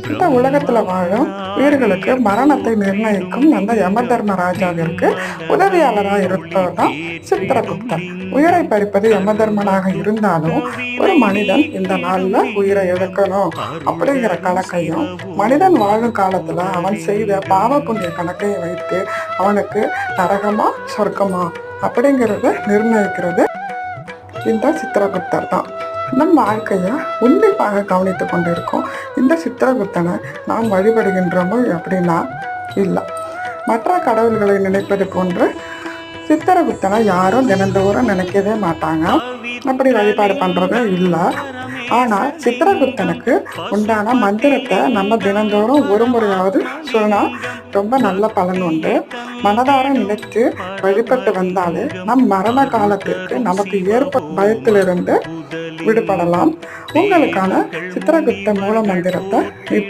இந்த உலகத்துல வாழும் உயிர்களுக்கு மரணத்தை நிர்ணயிக்கும் அந்த யம தர்மராஜாவிற்கு உதவியாளராக இருப்பவர் தான் சித்திரகுப்தன். உயிரை பறிப்பது யம தர்மனாக இருந்தாலும் ஒரு மனிதன் இந்த நாள்ல உயிரை எடுக்கணும் அப்படிங்கிற கணக்கையும் மனிதன் வாழும் காலத்துல அவன் செய்த பாவ புண்ணிய கணக்கையும் வைத்து அவனுக்கு நரகமா சொர்க்கமா அப்படிங்கிறத நிர்ணயிக்கிறது இந்த சித்திரகுப்தர் தான் நம் வாழ்க்கையை உன்னிப்பாக கவனித்து கொண்டிருக்கோம் இந்த சித்திரகுப்தனை நாம் வழிபடுகின்றோமோ அப்படின்னா இல்லை. மற்ற கடவுள்களை நினைப்பது போன்று சித்திரகுப்தனை யாரும் தினந்தோறும் நினைக்கவே மாட்டாங்க. அப்படி வழிபாடு பண்றது இல்லை. ஆனால் சித்திரகுப்தனுக்கு உண்டான மந்திரத்தை நம்ம தினந்தோறும் ஒரு முறையாவது சொன்னால் ரொம்ப நல்ல பலன் உண்டு. மனதார நினைத்து வழிபட்டு வந்தாலே நம் மரண காலத்திற்கு நமக்கு ஏற்ப பயத்திலிருந்து விடுபடலாம். உங்களுக்கான சித்திரகுப்த மூல மந்திரத்தை இப்ப